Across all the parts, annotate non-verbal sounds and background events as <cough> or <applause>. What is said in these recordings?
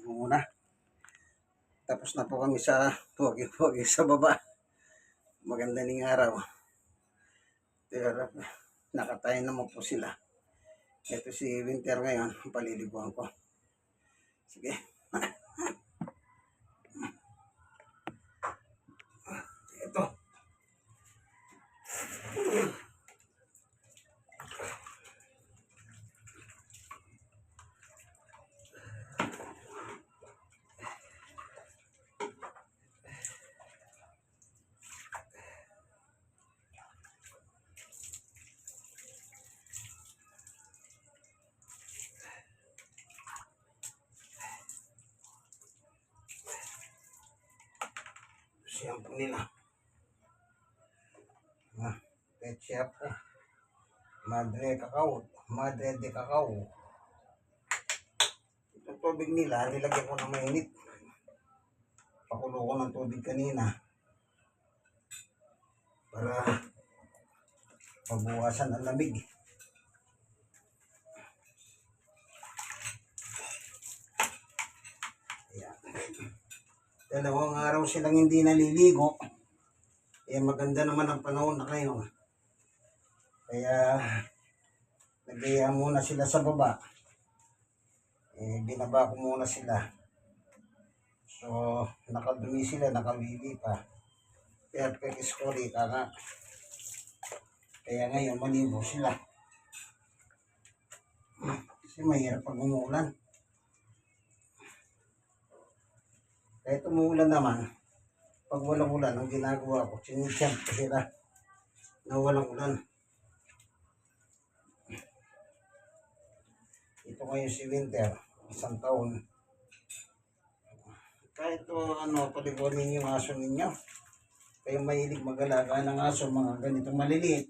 Ligo muna. Tapos na po kami sa pogi-pogi sa baba. Maganda ning araw. Pero nakatayo naman po sila. Ito si Winter ngayon, paliliguan ko. Sige. <laughs> Ito. Shampoo nila. Ah, pet shampoo. Madre cacao. Madre de cacao. Itong tubig nila, nilagyan ko ng mainit. Pakulo ko ng tubig kanina. Para mabuwasan ang lamig. Ayan. Dalawang araw silang hindi naliligo. Eh maganda naman ang panahon na ngayon. Kaya nagaya muna sila sa baba. Eh binaba ko muna sila. So nakadumi sila, nakawili pa. Perfect score ka nga. Kaya ngayon maligo sila. Kasi mahirap pag umuulan. Kahit umuulan naman, pag walang ulan, ang ginagawa ko, sinichamp ko sila na walang ulan. Ito ngayon si Winter, isang taon. Kahit to, ano, paliguan yung aso ninyo. Kayo mahilig mag-alaga ng aso, mga ganito maliliit.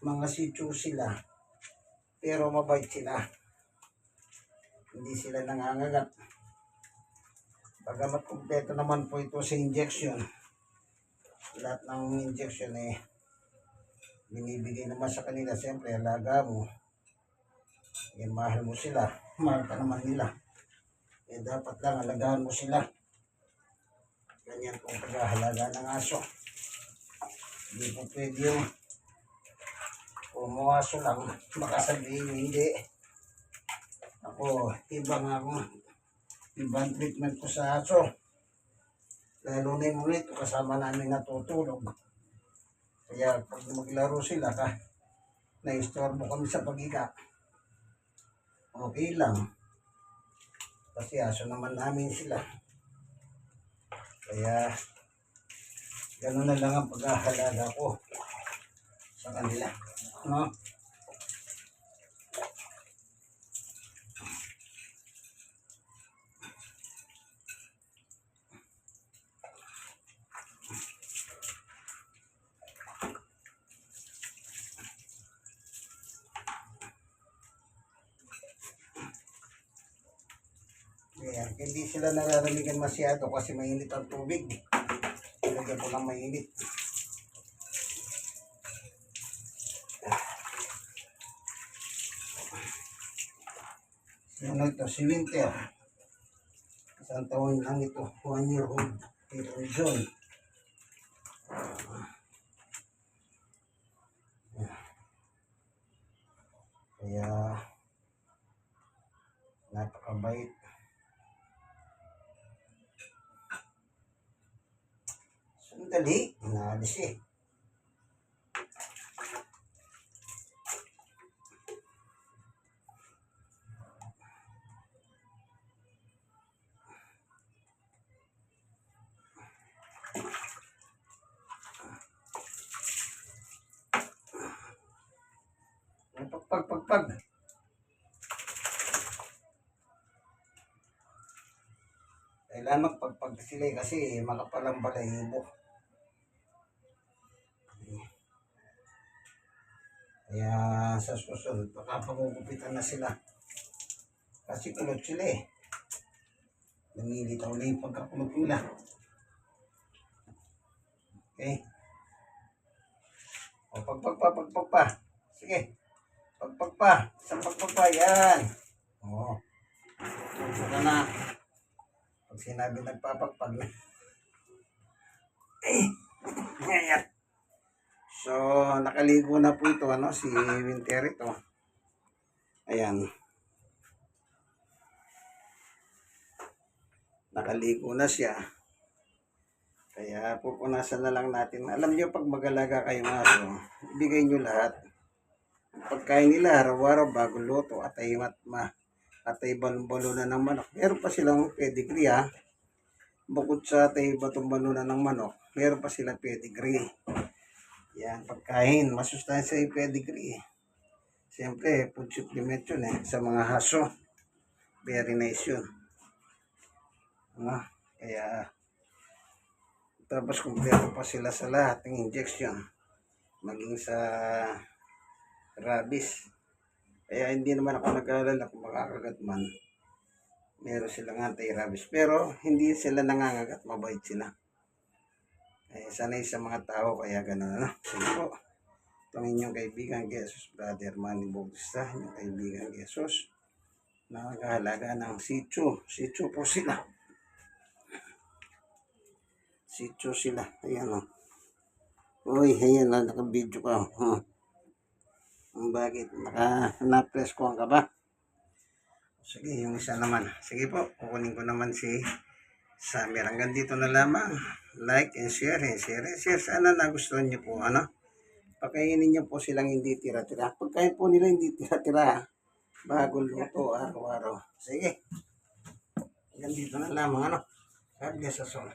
Mga sityo sila. Pero mabait sila. Hindi sila nangangagat. Pagamat kumpleto naman po ito sa injection. Lahat ng injection eh, binibigay naman sa kanila. Siyempre, alaga mo. Eh, mahal mo sila. Mahal ka naman nila. Eh, dapat lang alagaan mo sila. Ganyan ang paghahalaga ng aso. Hindi po pwede yung umuaso lang. Baka sabihin hindi. Ako, iba nga ako ibang treatment ko sa aso. Lalo na yung ulit, kasama namin natutulog. Kaya pag maglaro sila ka, na-istorbo kami sa pagiga. Okay lang. Kasi aso naman namin sila. Kaya, gano'n na lang ang paghahalaga ko sa kanila. No? Ayan, hindi sila nararamigan masyado kasi mainit ang tubig. Ilagyan ko ng mainit. Ano ito, si Winter. Isang taon lang ito, one year old. Ni John. Kaya, napakabait. Sandali, inalis eh. Pag, pag, pag. Kailangan magpagpag sila eh, kasi makapalang balahibo. Kaya sa susunod, baka pagugupitan na sila. Kasi kulot sila eh. Namilitaw na yung pagkakulot nila. Okay. O, pagpagpa, pagpagpa. Sige. Pagpagpa. Isang pagpagpa. Yan. O. Ito na. Pag sinabi nagpapagpag na. <laughs> Eh, ngayon. So, nakaligo na po ito, ano, si Winter ito. Ayan. Nakaligo na siya. Kaya pupunasan na lang natin. Alam niyo pag magalaga kayo ng aso, ibigay niyo lahat. Pagkain nila araw-araw bago luto at ay mat ma at ay balon-balunan ng manok. Meron pa silang pedigree ha. Bukod sa tay batong balunan ng manok, meron pa silang pedigree. Yan, pagkain, masustansya yung pedigree. Siyempre, food supplement yun eh, sa mga haso. Very nice yun. Ano? Kaya, tapos kumpleto pa sila sa lahat ng injection. Maging sa rabies. Kaya hindi naman ako nag-aalala kung makakagat man. Meron silang anti-rabies. Pero hindi sila nangangagat. Mabait sila. Eh, sanay sa mga tao. Kaya ganun. Ano? Sige po. Itong inyong kaibigan, Jesus Brother Manny Bautista. Inyong kaibigan, Jesus. Nakakahalaga ng sitio. Sitio po sila. Sitio sila. Ayan o. Uy, ayan na. Naka-video ka. Huh. Bakit? Naka, na-press ko ka ba? Sige, yung isa naman. Sige po, kukunin ko naman si Samir. Hanggang dito na lamang. Like and share and share and share. Sana nagustuhan niyo po, ano? Pakainin niyo po silang hindi tira-tira. Pagkain po nila hindi tira-tira. Bagong luto, araw-araw. Sige. Hanggang dito na lamang, ano? God bless us all.